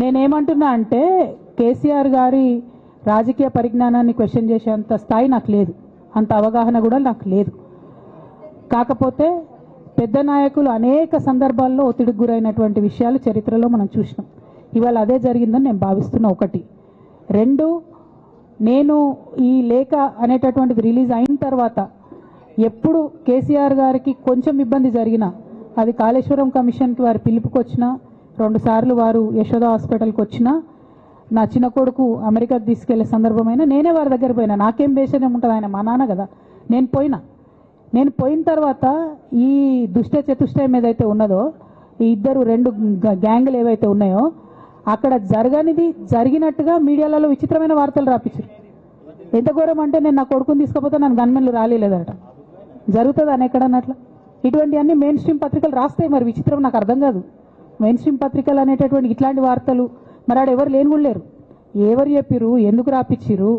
నేనేమంటున్నా అంటే కేసీఆర్ గారి రాజకీయ పరిజ్ఞానాన్ని క్వశ్చన్ చేసేంత స్థాయి నాకు లేదు. అంత అవగాహన కూడా నాకు లేదు. కాకపోతే పెద్ద నాయకులు అనేక సందర్భాల్లో ఒత్తిడికి గురైనటువంటి విషయాలు చరిత్రలో మనం చూసినాం. ఇవాళ అదే జరిగిందని నేను భావిస్తున్నా ఒకటి. రెండు నేను ఈ లేఖ అనేటటువంటిది రిలీజ్ అయిన తర్వాత ఎప్పుడు కేసీఆర్ గారికి కొంచెం ఇబ్బంది జరిగినా అది కాళేశ్వరం కమిషన్కి వారి పిలుపుకి రెండు సార్లు వారు యశోద హాస్పిటల్కి వచ్చిన నా చిన్న కొడుకు అమెరికాకి తీసుకెళ్ళే సందర్భమైన నేనే వారి దగ్గర పోయినా. నాకేం బేసనే ఉంటుంది ఆయన? మా నాన్న కదా. నేను పోయినా. నేను పోయిన తర్వాత ఈ దుష్ట చతుష్టయం ఏదైతే ఉన్నదో ఈ ఇద్దరు రెండు గ- గ్యాంగులు ఏవైతే ఉన్నాయో అక్కడ జరగనిది జరిగినట్టుగా మీడియాలలో విచిత్రమైన వార్తలు రాపించారు ఎంత ఘోరం అంటే నేను నా కొడుకుని తీసుకపోతే నన్ను గన్మెన్లు రాలేదట జరుగుతుంది అని ఎక్కడన్నట్ల ఇటువంటి అన్ని మెయిన్ స్ట్రీమ్ పత్రికలు రాస్తాయి మరి విచిత్రం నాకు అర్థం కాదు. మెయిన్ స్ట్రీమ్ పత్రికలు అనేటటువంటి ఇట్లాంటి వార్తలు మరి ఆడ ఎవరు లేని కూడా లేరు. ఎవరు చెప్పిర్రు ఎందుకు రాపిచ్చిర్రు?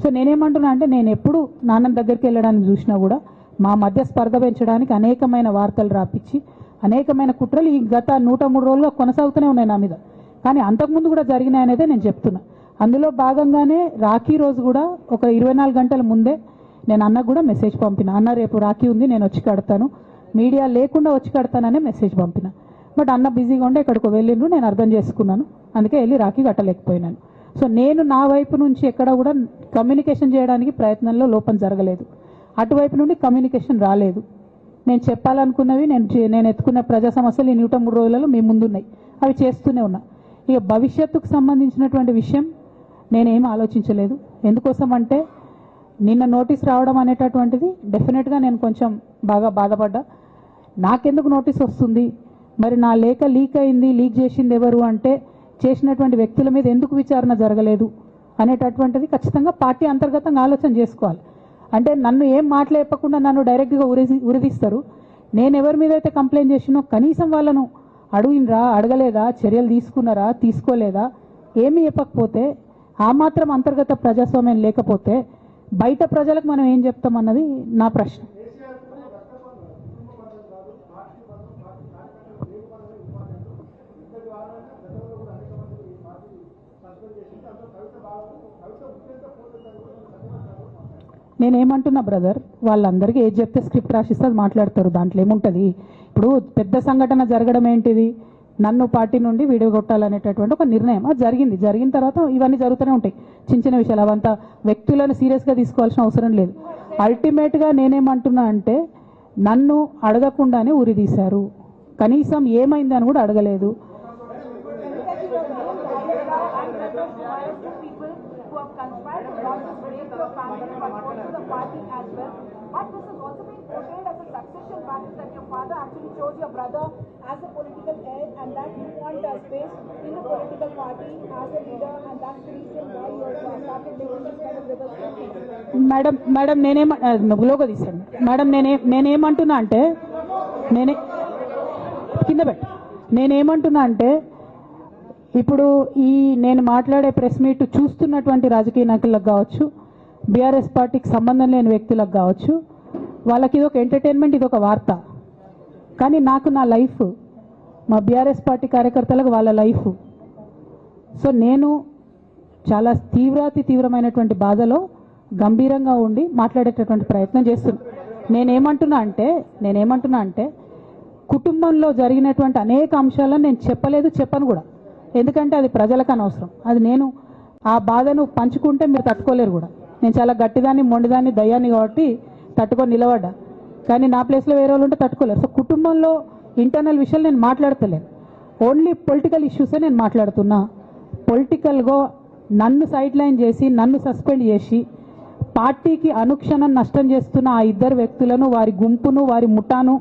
సో నేనేమంటున్నా అంటే నేను ఎప్పుడు నాన్న దగ్గరికి వెళ్ళడానికి చూసినా కూడా మా మధ్య స్పర్ధ పెంచడానికి అనేకమైన వార్తలు రాపిచ్చి అనేకమైన కుట్రలు ఈ గత నూట మూడు రోజులుగా కొనసాగుతూనే ఉన్నాయి నా మీద. కానీ అంతకుముందు కూడా జరిగినాయి అనేది నేను చెప్తున్నా. అందులో భాగంగానే రాఖీ రోజు కూడా ఒక ఇరవై నాలుగు గంటల ముందే నేను అన్నకు కూడా మెసేజ్ పంపిన. అన్న రేపు రాఖీ ఉంది నేను వచ్చి కడతాను. మీడియా లేకుండా వచ్చి కడతాననే మెసేజ్ పంపిన. బట్ అన్న బిజీగా ఉండే ఎక్కడికో వెళ్ళిండ్రు నేను అర్థం చేసుకున్నాను. అందుకే వెళ్ళి రాఖీ కట్టలేకపోయినాను. సో నేను నా వైపు నుంచి ఎక్కడ కూడా కమ్యూనికేషన్ చేయడానికి ప్రయత్నంలో లోపం జరగలేదు. అటువైపు నుండి కమ్యూనికేషన్ రాలేదు. నేను చెప్పాలనుకున్నవి నేను నేను ఎత్తుకున్న ప్రజా సమస్యలు ఈ నూట మూడు రోజులలో మీ ముందున్నాయి. అవి చేస్తూనే ఉన్నా. ఇక భవిష్యత్తుకు సంబంధించినటువంటి విషయం నేనేం ఆలోచించలేదు. ఎందుకోసం అంటే నిన్న నోటీస్ రావడం అనేటటువంటిది డెఫినెట్గా నేను కొంచెం బాగా బాధపడ్డా. నాకెందుకు నోటీస్ వస్తుంది? మరి నా లేఖ లీక్ అయింది లీక్ చేసింది ఎవరు అంటే చేసినటువంటి వ్యక్తుల మీద ఎందుకు విచారణ జరగలేదు? అనేటటువంటిది ఖచ్చితంగా పార్టీ అంతర్గతంగా ఆలోచన చేసుకోవాలి. అంటే నన్ను ఏం మాట్లాడకుండా నన్ను డైరెక్ట్గా ఉరిది ఉరిదిస్తారు. నేను ఎవరి మీద అయితే కంప్లైంట్ చేసినో కనీసం వాళ్ళను అడిగినరా అడగలేదా చర్యలు తీసుకున్నారా తీసుకోలేదా ఏమీ చెప్పకపోతే ఆ మాత్రం అంతర్గత ప్రజాస్వామ్యం లేకపోతే బయట ప్రజలకు మనం ఏం చెప్తామన్నది నా ప్రశ్న. నేనేమంటున్నా బ్రదర్ వాళ్ళందరికీ ఏది చెప్తే స్క్రిప్ట్ రాసిస్తే అది మాట్లాడతారు. దాంట్లో ఏముంటుంది? ఇప్పుడు పెద్ద సంఘటన జరగడం ఏంటిది? నన్ను పార్టీ నుండి వీడియో కొట్టాలనేటటువంటి ఒక నిర్ణయం. అది జరిగింది. జరిగిన తర్వాత ఇవన్నీ జరుగుతూనే ఉంటాయి. చిన్న చిన్న విషయాలు. అవంతా వ్యక్తులను సీరియస్గా తీసుకోవాల్సిన అవసరం లేదు. అల్టిమేట్గా నేనేమంటున్నా అంటే నన్ను అడగకుండానే ఉరి తీశారు. కనీసం ఏమైంది అని కూడా అడగలేదు. Family but also the party as well. But this has also been portrayed as a succession battle that your father actually chose your brother as a political heir and that you want a space in the political party as a leader and that's the reason why you have started making this kind of reversal. Madam madam నేనేమ ఆ, logo తీసాను madam నేనే నేనేమంటున్నా అంటే నేనే కింద పెట్ట నేనేమంటున్నా అంటే ఇప్పుడు ఈ నేను మాట్లాడే ప్రెస్ మీట్ చూస్తున్నటువంటి రాజకీయ నాయకులకు కావచ్చు బీఆర్ఎస్ పార్టీకి సంబంధం లేని వ్యక్తులకు కావచ్చు వాళ్ళకి ఇది ఒక ఎంటర్టైన్మెంట్ ఇది ఒక వార్త. కానీ నాకు నా లైఫ్ మా బీఆర్ఎస్ పార్టీ కార్యకర్తలకు వాళ్ళ లైఫ్. సో నేను చాలా తీవ్రాతి తీవ్రమైనటువంటి బాధలో గంభీరంగా ఉండి మాట్లాడేటటువంటి ప్రయత్నం చేస్తున్నాను నేనేమంటున్నా అంటే నేనేమంటున్నా అంటే కుటుంబంలో జరిగినటువంటి అనేక అంశాలను నేను చెప్పలేదు చెప్పను కూడా. ఎందుకంటే అది ప్రజలకు అనవసరం. అది నేను ఆ బాధను పంచుకుంటే మీరు తట్టుకోలేరు కూడా. నేను చాలా గట్టిదాన్ని మొండిదాన్ని దయ్యాన్ని కాబట్టి తట్టుకొని నిలబడ్డా. కానీ నా ప్లేస్లో వేరే వాళ్ళు ఉంటే తట్టుకోలేరు. సో కుటుంబంలో ఇంటర్నల్ విషయాలు నేను మాట్లాడతలేను. ఓన్లీ పొలిటికల్ ఇష్యూసే నేను మాట్లాడుతున్నా. పొలిటికల్గా నన్ను సైడ్ లైన్ చేసి నన్ను సస్పెండ్ చేసి పార్టీకి అనుక్షణం నష్టం చేస్తున్న ఆ ఇద్దరు వ్యక్తులను వారి గుంపును వారి ముఠాను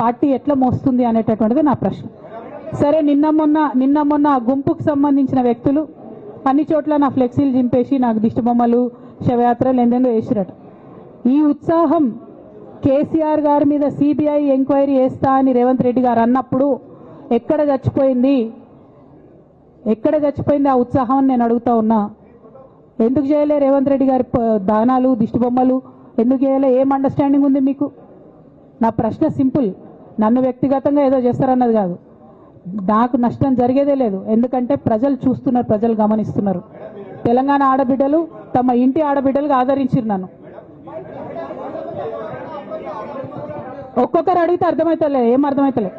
పార్టీ ఎట్లా మోస్తుంది అనేటటువంటిది నా ప్రశ్న. సరే నిన్న మొన్న నిన్న మొన్న ఆ గుంపుకు సంబంధించిన వ్యక్తులు అన్ని చోట్ల నా ఫ్లెక్సీలు చింపేసి నాకు దిష్టి బొమ్మలు శవయాత్రలు ఎందెందో వేసిరట. ఈ ఉత్సాహం కేసీఆర్ గారి మీద సిబిఐ ఎంక్వైరీ వేస్తా అని రేవంత్ రెడ్డి గారు అన్నప్పుడు ఎక్కడ చచ్చిపోయింది? ఎక్కడ చచ్చిపోయింది ఆ ఉత్సాహం అని నేను అడుగుతా ఉన్నా. ఎందుకు చేయలే రేవంత్ రెడ్డి గారి దానాలు దిష్టిబొమ్మలు? ఎందుకు చేయలే? ఏం అండర్స్టాండింగ్ ఉంది మీకు? నా ప్రశ్న సింపుల్. నన్ను వ్యక్తిగతంగా ఏదో చేస్తారన్నది కాదు. నాకు నష్టం జరిగేదే లేదు. ఎందుకంటే ప్రజలు చూస్తున్నారు ప్రజలు గమనిస్తున్నారు. తెలంగాణ ఆడబిడ్డలు తమ ఇంటి ఆడబిడ్డలుగా ఆదరించారు నన్ను ఒక్కొక్కరు అడిగితే అర్థమవుతలే ఏం అర్థమవుతలే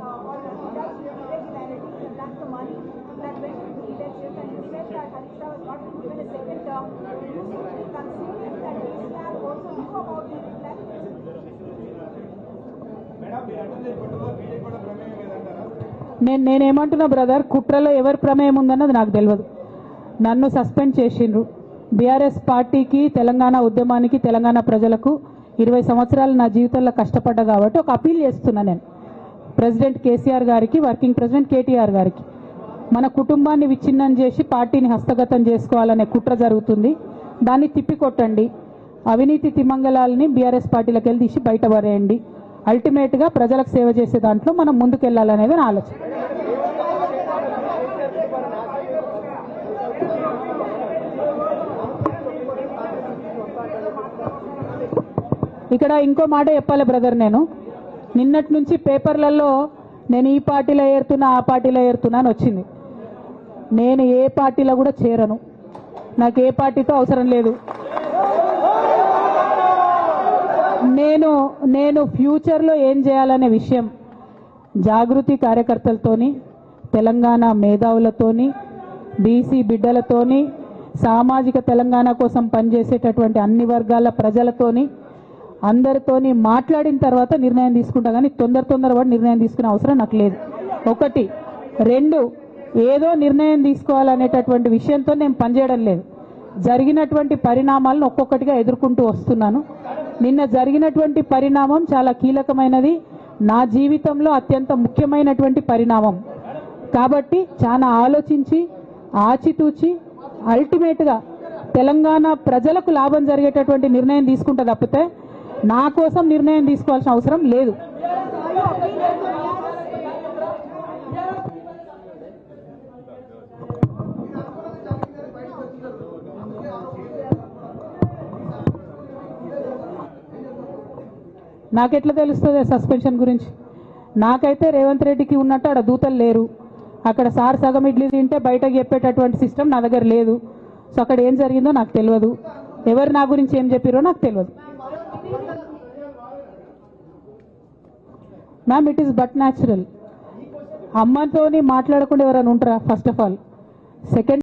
that when he does irregularities and he the that went into said that Harish Rao has not been given a second term. You seem to నేను నేనేమంటున్నా బ్రదర్ కుట్రలో ఎవరి ప్రమేయం ఉందన్నది నాకు తెలియదు నన్ను సస్పెండ్ చేసిండ్రు. బీఆర్ఎస్ పార్టీకి తెలంగాణ ఉద్యమానికి తెలంగాణ ప్రజలకు ఇరవై సంవత్సరాలు నా జీవితంలో కష్టపడ్డా కాబట్టి ఒక అపీల్ చేస్తున్నా నేను. ప్రెసిడెంట్ కేసీఆర్ గారికి వర్కింగ్ ప్రెసిడెంట్ కేటీఆర్ గారికి. మన కుటుంబాన్ని విచ్ఛిన్నం చేసి పార్టీని హస్తగతం చేసుకోవాలనే కుట్ర జరుగుతుంది. దాన్ని తిప్పికొట్టండి. అవినీతి తిమంగళాలని బీఆర్ఎస్ పార్టీలకు వెళ్ళి తీసి బయటపడేయండి అల్టిమేట్గా ప్రజలకు సేవ చేసే దాంట్లో మనం ముందుకెళ్ళాలనేది నా ఆలోచన. ఇక్కడ ఇంకో మాట చెప్పాలి బ్రదర్ నేను. నిన్నటి నుంచి పేపర్లలో నేను ఈ పార్టీలో ఏరుతున్నా ఆ పార్టీలో ఏరుతున్నా అని వచ్చింది. నేను ఏ పార్టీలో కూడా చేరను. నాకు ఏ పార్టీతో అవసరం లేదు. నేను నేను ఫ్యూచర్లో ఏం చేయాలనే విషయం జాగృతి కార్యకర్తలతోని తెలంగాణ మేధావులతోని బీసీ బిడ్డలతోని సామాజిక తెలంగాణ కోసం పనిచేసేటటువంటి అన్ని వర్గాల ప్రజలతోని అందరితోని మాట్లాడిన తర్వాత నిర్ణయం తీసుకుంటా కానీ తొందర తొందరపడి నిర్ణయం తీసుకునే అవసరం నాకు లేదు. ఒకటి. రెండు. ఏదో నిర్ణయం తీసుకోవాలనేటటువంటి విషయంతో నేను పనిచేయడం లేదు. జరిగినటువంటి పరిణామాలను ఒక్కొక్కటిగా ఎదుర్కొంటూ వస్తున్నాను. నిన్న జరిగినటువంటి పరిణామం చాలా కీలకమైనది. నా జీవితంలో అత్యంత ముఖ్యమైనటువంటి పరిణామం. కాబట్టి చాలా ఆలోచించి ఆచితూచి అల్టిమేట్గా తెలంగాణ ప్రజలకు లాభం జరిగేటటువంటి నిర్ణయం తీసుకుంటే తప్పితే నా కోసం నిర్ణయం తీసుకోవాల్సిన అవసరం లేదు. నాకెట్లా తెలుస్తుంది సస్పెన్షన్ గురించి? నాకైతే రేవంత్ రెడ్డికి ఉన్నట్టు ఆడ దూతలు లేరు. అక్కడ సార్ సగం ఇడ్లీ తింటే బయటకు చెప్పేటటువంటి సిస్టమ్ నా దగ్గర లేదు. సో అక్కడ ఏం జరిగిందో నాకు తెలియదు. ఎవరు నా గురించి ఏం చెప్పారో నాకు తెలియదు. Ma'am it is but natural అమ్మతోని మాట్లాడకుండా ఎవరైనా ఉంటారా ఫస్ట్ ఆఫ్ ఆల్ సెకండ్